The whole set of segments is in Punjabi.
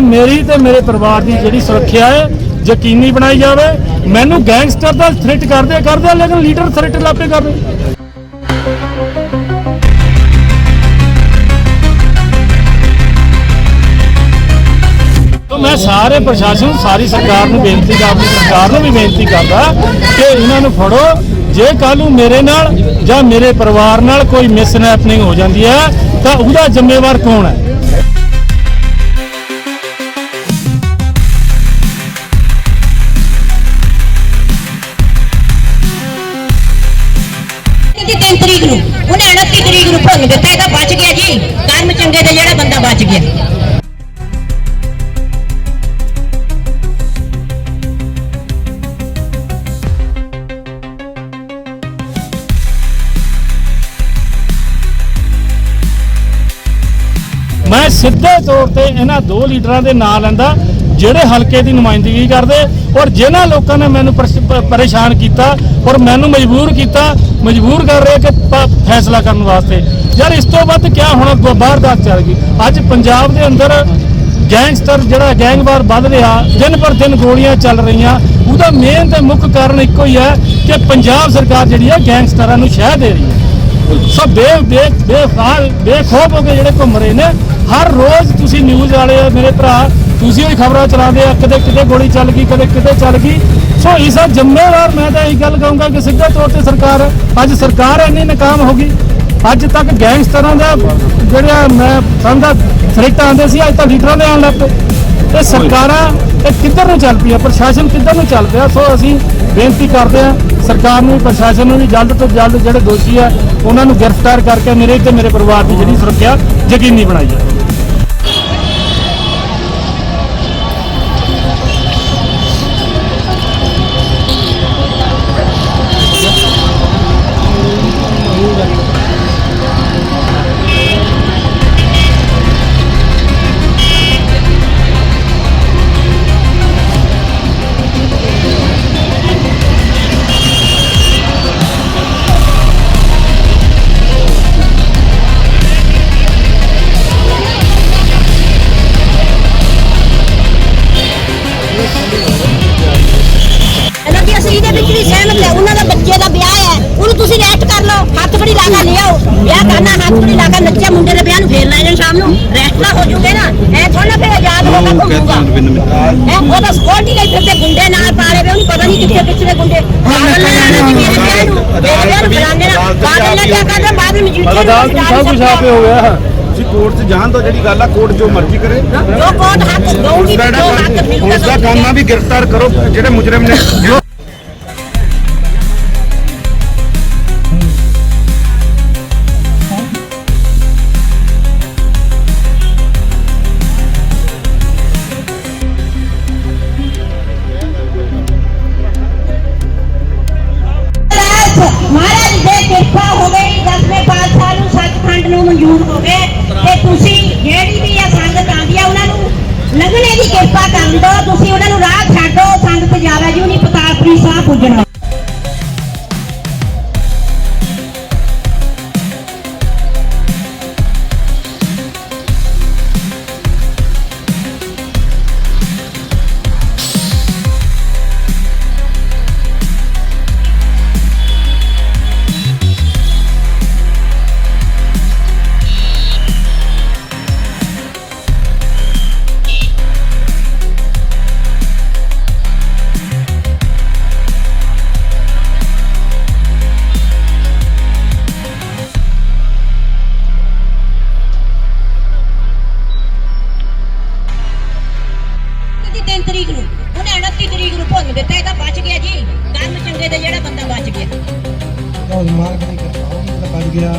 ਕਿ ਮੇਰੀ ਤੇ ਮੇਰੇ ਪਰਿਵਾਰ ਦੀ ਜਿਹੜੀ ਸੁਰੱਖਿਆ ਹੈ, ਯਕੀਨੀ ਬਣਾਈ ਜਾਵੇ। ਮੈਨੂੰ ਗੈਂਗਸਟਰ ਦਾ ਥ੍ਰੈਟ ਕਰਦੇ ਕਰਦੇ, ਲੇਕਿਨ ਲੀਡਰ ਥ੍ਰੈਟ ਲਾਪੇ ਕਰਦੇ। ਮੈਂ ਸਾਰੇ ਪ੍ਰਸ਼ਾਸਨ, ਸਾਰੀ ਸਰਕਾਰ ਨੂੰ ਬੇਨਤੀ ਕਰਦਾ ਸਰਕਾਰ ਨੂੰ ਵੀ ਬੇਨਤੀ ਕਰਦਾ ਕਿ ਇਹਨਾਂ ਨੂੰ ਫੜੋ। ਜੇ ਕੱਲ ਨੂੰ ਮੇਰੇ ਨਾਲ ਜਾਂ ਮੇਰੇ ਪਰਿਵਾਰ ਨਾਲ ਕੋਈ ਮਿਸਨੈਪਨਿੰਗ ਹੋ ਜਾਂਦੀ ਹੈ, ਤਾਂ ਉਹਦਾ ਜ਼ਿੰਮੇਵਾਰ ਕੌਣ ਹੈ? ਤਰੀਕ ਨੂੰ। ਉਹਨੇ 29 ਤਰੀਕ ਨੂੰ ਭੁੰਨ ਦਿੱਤਾ, ਇਹ ਤਾਂ ਬਚ ਗਿਆ ਜੀ। ਕਰਮ ਚੰਗੇ ਦਾ ਜਿਹੜਾ ਬੰਦਾ ਬਚ ਗਿਆ। ਮੈਂ ਸਿੱਧੇ ਤੌਰ ਤੇ ਇਹਨਾਂ ਦੋ ਲੀਡਰਾਂ ਦੇ ਨਾਂ ਲੈਂਦਾ, ਜਿਹੜੇ ਹਲਕੇ ਦੀ ਨੁਮਾਇੰਦਗੀ ਕਰਦੇ ਔਰ ਜਿਨ੍ਹਾਂ ਲੋਕਾਂ ਨੇ ਮੈਨੂੰ ਪਰੇਸ਼ਾਨ ਕੀਤਾ ਔਰ ਮੈਨੂੰ ਮਜਬੂਰ ਕੀਤਾ ਮਜਬੂਰ ਕਰ ਰਹੇ ਕਿ ਫੈਸਲਾ ਕਰਨ ਵਾਸਤੇ। ਯਾਰ ਇਸ ਤੋਂ ਵੱਧ ਕੀ ਹੋਣਾ ਅੱਗੋਂ ਬਾਹਰਦਾਤ ਚੱਲ ਗਈ। ਅੱਜ ਪੰਜਾਬ ਦੇ ਅੰਦਰ ਗੈਂਗਸਟਰ ਜਿਹੜਾ ਗੈਂਗਵਾਰ ਵੱਧ ਰਿਹਾ, ਦਿਨ ਪਰ ਦਿਨ ਗੋਲੀਆਂ ਚੱਲ ਰਹੀਆਂ। ਉਹਦਾ ਮੇਨ ਤੇ ਮੁੱਖ ਕਾਰਨ ਇੱਕੋ ਹੀ ਹੈ ਕਿ ਪੰਜਾਬ ਸਰਕਾਰ ਜਿਹੜੀ ਹੈ ਗੈਂਗਸਟਰਾਂ ਨੂੰ ਸ਼ਹਿ ਦੇ ਰਹੀ ਹੈ। ਸੋ ਬੇ ਬੇ, ਬੇਫਾਲ ਬੇਖੌਫ ਹੋ ਕੇ ਜਿਹੜੇ ਘੁੰਮ ਰਹੇ ਨੇ। ਹਰ ਰੋਜ਼ ਤੁਸੀਂ ਨਿਊਜ਼ ਵਾਲੇ ਆ ਮੇਰੇ ਭਰਾ ਤੁਸੀਂ ਹੀ ਖਬਰਾਂ ਚਲਾਉਂਦੇ ਆ ਕਦੇ ਕਿਤੇ ਗੋਲੀ ਚੱਲ ਗਈ ਕਦੇ ਕਿਤੇ ਚੱਲ ਗਈ। ਸੋ ਇਸ ਦਾ ਜ਼ਿੰਮੇਵਾਰ ਮੈਂ ਤਾਂ ਇਹ ਗੱਲ ਕਹੂੰਗਾ ਕਿ ਸਿੱਧੇ ਤੌਰ ਤੇ ਸਰਕਾਰ, ਅੱਜ ਸਰਕਾਰ ਇੰਨੀ ਨਾਕਾਮ ਹੋ ਗਈ। ਅੱਜ ਤੱਕ ਗੈਂਗਸਟਰਾਂ ਦਾ ਜਿਹੜਾ ਮੈਂ ਸਮਝਦਾ ਥ੍ਰੈਟ ਆਉਂਦੇ ਸੀ, ਅੱਜ ਤਾਂ ਲੀਡਰਾਂ ਦੇ ਆਉਣ ਲੱਗ ਪਏ। ਇਹ ਸਰਕਾਰਾਂ, ਇਹ ਕਿੱਧਰ ਨੂੰ ਚੱਲ ਪਈ ਆ ਪ੍ਰਸ਼ਾਸਨ ਕਿੱਧਰ ਨੂੰ ਚੱਲ ਪਿਆ? ਸੋ ਅਸੀਂ ਬੇਨਤੀ ਕਰਦੇ ਆ ਸਰਕਾਰ ਨੂੰ, ਪ੍ਰਸ਼ਾਸਨ ਨੂੰ ਵੀ ਜਲਦ ਤੋਂ ਜਲਦ ਜਿਹੜੇ ਦੋਸ਼ੀ ਆ, ਉਹਨਾਂ ਨੂੰ ਗ੍ਰਿਫਤਾਰ ਕਰਕੇ ਮੇਰੇ ਤੇ ਮੇਰੇ ਪਰਿਵਾਰ ਦੀ ਜਿਹੜੀ ਸੁਰੱਖਿਆ ਯਕੀਨੀ ਬਣਾਈ ਜਾਵੇ। ਲਓ ਹੱਥ ਫੜੀ ਲਾ ਕੇ ਲਿਆਓ ਵਿਆਹ ਕਰਨਾ ਹੱਥ ਫੜੀ ਲਾ ਕੇ ਨੱਚੇ ਮੁੰਡੇ ਦੇ ਵਿਆਹ ਨੂੰ ਫੇਰ ਲੈ ਜਾਣ ਸ਼ਾਮ ਨੂੰ। ਰੈਸਟ ਨਾ ਹੋ ਜੂਗੇ ਨਾ। ਐ ਥੋੜਾ ਫੇਰ ਆਜ਼ਾਦ ਹੋ ਕੇ ਘੁੰਮੂਗਾ। ਹੈ ਉਹ ਤਾਂ ਸਕਿਉਰਟੀ ਲਈ ਫਿਰਦੇ ਗੁੰਡੇ ਨਾਲ ਪਾਲੇ ਵੇ ਉਹਨੂੰ ਪਤਾ ਨਹੀਂ ਕਿੱਥੇ ਪਿੱਛੇ ਗੁੰਡੇ। ਪਾਗਲ ਨਾ ਆਣਾ ਜੀ ਮੇਰੇ ਵਿਆਹ ਨੂੰ। ਮੇਰੇ ਵਿਆਹ ਨੂੰ ਬੁਲਾਉਂਦੇ ਨਾ ਬਾਦਲ ਨੇ ਕਿਆ ਕਰਦਾ ਬਾਦਲ ਮਜੀਠੀਆ ਨੂੰ ਸਭ ਕੁਝ ਆਪੇ ਹੋ ਗਿਆ। ਤੁਸੀਂ ਕੋਰਟ 'ਚ ਜਾਣ ਤੋਂ ਜਿਹੜੀ ਗੱਲ ਆ ਕੋਰਟ ਜੋ ਮਰਜ਼ੀ ਕਰੇ। ਜੋ ਕੋਟ ਹੱਥ ਦਊਗੀ ਜੋ ਹੱਥ ਮਿਲਦਾ ਉਸ ਦਾ ਕੰਮ ਆ ਵੀ ਗ੍ਰਿਫਤਾਰ ਕਰੋ ਜਿਹੜੇ ਮੁਜਰਮ ਨੇ ਨੂੰ ਮਨਜ਼ੂਰ ਹੋਵੇ ਤੇ ਤੁਸੀਂ ਜਿਹੜੀ ਵੀ ਆ ਸੰਗਤ ਆਉਂਦੀ ਆ, ਉਹਨਾਂ ਨੂੰ ਲੰਘਣੇ ਦੀ ਕਿਰਪਾ ਕਰਨ ਦਿਓ, ਤੁਸੀਂ ਉਹਨਾਂ ਨੂੰ ਰਾਹ ਛੱਡੋ ਸੰਗਤ ਜਾਵੇ ਜੀ, ਉਹਨੀ ਪਤਾਲਪੁਰੀ ਸਾਹਿਬ ਪੁੱਜਣਾ। ਚੰਗੇ ਦਾ ਜਿਹੜਾ ਬੰਦਾ ਬਚ ਗਿਆ। ਉਹ ਮਾਰਕ ਨਹੀਂ ਕਰਦਾ ਉਹ ਤਾਂ ਬਚ ਗਿਆ।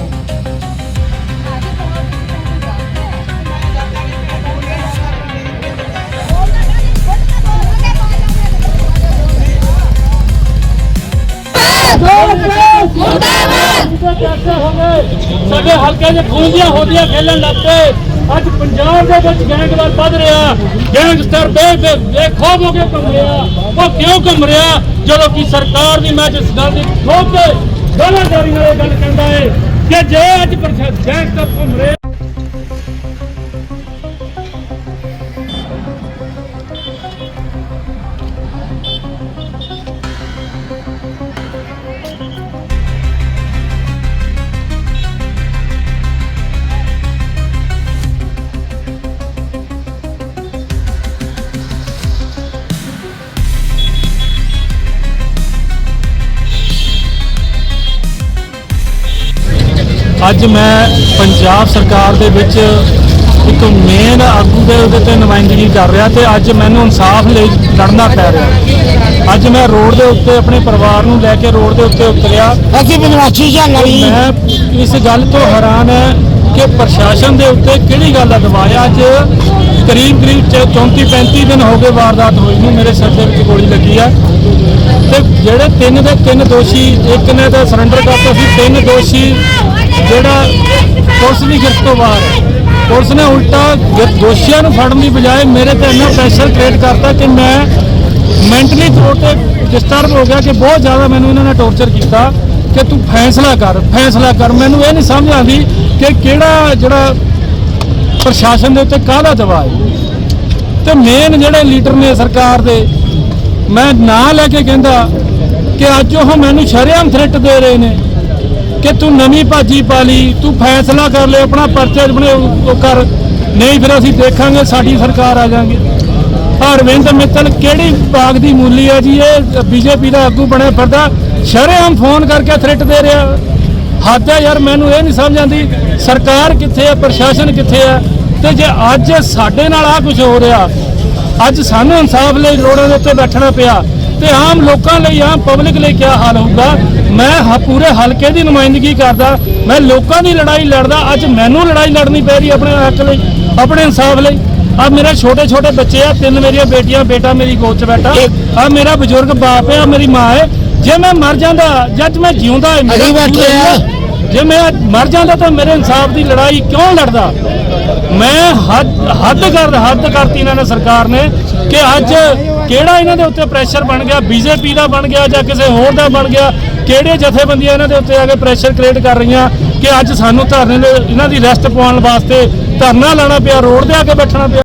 ਸਾਡੇ ਹਲਕੇ 'ਚ ਖੂਨ ਦੀਆਂ ਹੋਦੀਆਂ ਖੇਲਣ ਲੱਗ ਪਏ। ਅੱਜ ਪੰਜਾਬ ਦੇ ਵਿੱਚ ਗੈਂਗਵਾਰ ਵੱਧ ਰਿਹਾ ਗੈਂਗਸਟਰ ਬੇ ਬੇਖੌਫ ਹੋ ਕੇ ਘੁੰਮ ਰਿਹਾ, ਉਹ ਕਿਉਂ ਘੁੰਮ ਰਿਹਾ? ਜਦੋਂ ਕਿ ਸਰਕਾਰ ਦੀ ਮੈਂ ਜਿਸ ਗੱਲ ਦੀ ਠੋਕ ਕੇ ਦਾਅਵੇਦਾਰੀ ਨਾਲ ਇਹ ਗੱਲ ਕਹਿੰਦਾ ਹੈ ਕਿ ਜੇ ਅੱਜ ਪ੍ਰਸ਼ਾਸਨ ਗੈਂਗਸਟਰ ਘੁੰਮ ਰਿਹਾ ਅੱਜ ਮੈਂ ਪੰਜਾਬ ਸਰਕਾਰ ਦੇ ਵਿੱਚ ਇੱਕ ਮੇਨ ਆਗੂ ਦੇ ਉਹਦੇ ਤੇ ਨੁਮਾਇੰਦਗੀ ਕਰ ਰਿਹਾ ਤੇ ਅੱਜ ਮੈਨੂੰ ਇਨਸਾਫ ਲਈ ਲੜਨਾ ਪੈ ਰਿਹਾ। ਅੱਜ ਮੈਂ ਰੋਡ ਦੇ ਉੱਤੇ ਆਪਣੇ ਪਰਿਵਾਰ ਨੂੰ ਲੈ ਕੇ ਰੋਡ ਦੇ ਉੱਤੇ ਉਤਰਿਆ। ਅਸੀਂ ਬਨਵਾਸੀ ਜਾਂ ਲੜੀ ਮੈਂ ਇਸ ਗੱਲ ਤੋਂ ਹੈਰਾਨ ਹੈ ਕਿ ਪ੍ਰਸ਼ਾਸਨ ਦੇ ਉੱਤੇ ਕਿਹੜੀ ਗੱਲ ਹੈ ਅੱਜ ਕਰੀਬ ਕਰੀਬ 34 35 ਦਿਨ ਹੋ ਗਏ ਵਾਰਦਾਤ ਹੋਈ ਨੂੰ ਮੇਰੇ ਸਿਰ ਦੇ ਵਿੱਚ ਗੋਲੀ ਲੱਗੀ ਆ। ਤੇ ਜਿਹੜੇ ਤਿੰਨ ਦੇ ਤਿੰਨ ਦੋਸ਼ੀ ਇੱਕ ਨੇ ਤਾਂ ਸਰੈਂਡਰ ਕਰਤਾ ਸੀ ਤਿੰਨ ਦੋਸ਼ੀ ਜਿਹੜਾ ਪੁਲਿਸ ਦੀ ਗਿਰਫਤ ਤੋਂ ਬਾਹਰ ਹੈ। ਪੁਲਿਸ ਨੇ ਉਲਟਾ ਦੋਸ਼ੀਆਂ ਨੂੰ ਫੜਨ ਦੀ ਬਜਾਏ ਮੇਰੇ ਤੇ ਇੰਨਾ ਪ੍ਰੈਸ਼ਰ ਕ੍ਰੀਏਟ ਕਰਤਾ ਕਿ ਮੈਂ ਮੈਂਟਲੀ ਤੌਰ ਤੇ ਡਿਸਟਰਬ ਹੋ ਗਿਆ ਕਿ ਬਹੁਤ ਜ਼ਿਆਦਾ ਮੈਨੂੰ ਇਹਨਾਂ ਨੇ ਟੌਰਚਰ ਕੀਤਾ ਕਿ ਤੂੰ ਫੈਸਲਾ ਕਰ ਫੈਸਲਾ ਕਰ। ਮੈਨੂੰ ਇਹ ਨਹੀਂ ਸਮਝ ਆਉਂਦੀ ਕਿ ਕਿਹੜਾ ਜਿਹੜਾ ਪ੍ਰਸ਼ਾਸਨ ਦੇ ਉੱਤੇ ਕਾਹਦਾ ਦਬਾਅ ਹੈ। ਤੇ ਮੇਨ ਜਿਹੜੇ ਲੀਡਰ ਨੇ ਸਰਕਾਰ ਦੇ, ਮੈਂ ਨਾਂ ਲੈ ਕੇ ਕਹਿੰਦਾ ਕਿ ਅੱਜ ਉਹ ਮੈਨੂੰ ਸ਼ਰੇਆਮ ਥ੍ਰੈਟ ਦੇ ਰਹੇ ਨੇ। ਕਿ ਤੂੰ ਨਵੀਂ ਭਾਜੀ ਪਾ ਲਈ, ਤੂੰ ਫੈਸਲਾ ਕਰ ਲੈ ਆਪਣਾ ਪਰਚਾ ਬਣੇ ਉਹ ਕਰ। ਨਹੀਂ ਫਿਰ ਅਸੀਂ ਦੇਖਾਂਗੇ, ਸਾਡੀ ਸਰਕਾਰ ਆ ਜਾਾਂਗੇ ਅਰਵਿੰਦ ਮਿੱਤਲ, ਕਿਹੜੀ ਬਾਗ ਦੀ ਮੂਲੀ ਹੈ ਜੀ? ਇਹ ਬੀਜੇਪੀ ਦਾ ਆਗੂ ਬਣਿਆ ਫਿਰਦਾ। ਸ਼ਰੇਆਮ ਫੋਨ ਕਰਕੇ ਥ੍ਰੈਟ ਦੇ ਰਿਹਾ। ਹੱਦ ਹੈ ਯਾਰ, ਮੈਨੂੰ ਇਹ ਨਹੀਂ ਸਮਝ ਆਉਂਦੀ, ਸਰਕਾਰ ਕਿੱਥੇ ਹੈ ਪ੍ਰਸ਼ਾਸਨ ਕਿੱਥੇ ਹੈ ਤੇ ਜੇ ਅੱਜ ਸਾਡੇ ਨਾਲ ਆ ਕੁਝ ਹੋ ਰਿਹਾ, ਅੱਜ ਸਾਨੂੰ ਇਨਸਾਫ ਲਈ ਰੋਡਾਂ ਦੇ ਉੱਤੇ ਬੈਠਣਾ ਪਿਆ ਤੇ ਆਮ ਲੋਕਾਂ ਲਈ ਆਮ ਪਬਲਿਕ ਲਈ ਕੀ ਹਾਲ ਹੋਊਗਾ? ਮੈਂ ਪੂਰੇ ਹਲਕੇ ਦੀ ਨੁਮਾਇੰਦਗੀ ਕਰਦਾ। ਮੈਂ ਲੋਕਾਂ ਦੀ ਲੜਾਈ ਲੜਦਾ। ਅੱਜ ਮੈਨੂੰ ਲੜਾਈ ਲੜਨੀ ਪੈ ਰਹੀ ਆਪਣੇ ਹੱਕ ਲਈ ਆਪਣੇ ਇਨਸਾਫ ਲਈ। ਆ ਮੇਰੇ ਛੋਟੇ ਛੋਟੇ ਬੱਚੇ ਆ ਤਿੰਨ ਮੇਰੀਆਂ ਬੇਟੀਆਂ ਬੇਟਾ ਮੇਰੀ ਗੋਦ 'ਚ ਬੈਠਾ। ਆ ਮੇਰਾ ਬਜ਼ੁਰਗ ਬਾਪ ਆ ਮੇਰੀ ਮਾਂ ਹੈ। ਜੇ ਮੈਂ ਮਰ ਜਾਂਦਾ ਜੱਜ ਮੈਂ ਜਿਉਂਦਾ। ਹੈ। ਜੇ ਮੈਂ ਮਰ ਜਾਂਦਾ ਤਾਂ ਮੇਰੇ ਇਨਸਾਫ ਦੀ ਲੜਾਈ ਕਿਉਂ ਲੜਦਾ? ਮੈਂ ਹੱਦ ਹੱਦ ਕਰ ਹੱਦ ਕਰਤੀ ਇਹਨਾਂ ਨੇ ਸਰਕਾਰ ਨੇ ਕਿ ਅੱਜ ਕਿਹੜਾ ਇਹਨਾਂ ਦੇ ਉੱਤੇ ਪ੍ਰੈਸ਼ਰ ਬਣ ਗਿਆ? ਬੀਜੇਪੀ ਦਾ ਬਣ ਗਿਆ ਜਾਂ ਕਿਸੇ ਹੋਰ ਦਾ ਬਣ ਗਿਆ? ਕਿਹੜੇ ਜਥੇਬੰਦੀਆਂ ਇਹਨਾਂ ਦੇ ਉੱਤੇ ਆ ਕੇ ਪ੍ਰੈਸ਼ਰ ਕ੍ਰੀਏਟ ਕਰ ਰਹੀਆਂ? ਕਿ ਅੱਜ ਸਾਨੂੰ ਧਰਨੇ ਇਹਨਾਂ ਦੀ ਰੈਸਟ ਪਾਉਣ ਵਾਸਤੇ ਧਰਨਾ ਲਾਣਾ ਪਿਆ, ਰੋਡ ਤੇ ਆ ਕੇ ਬੈਠਣਾ ਪਿਆ।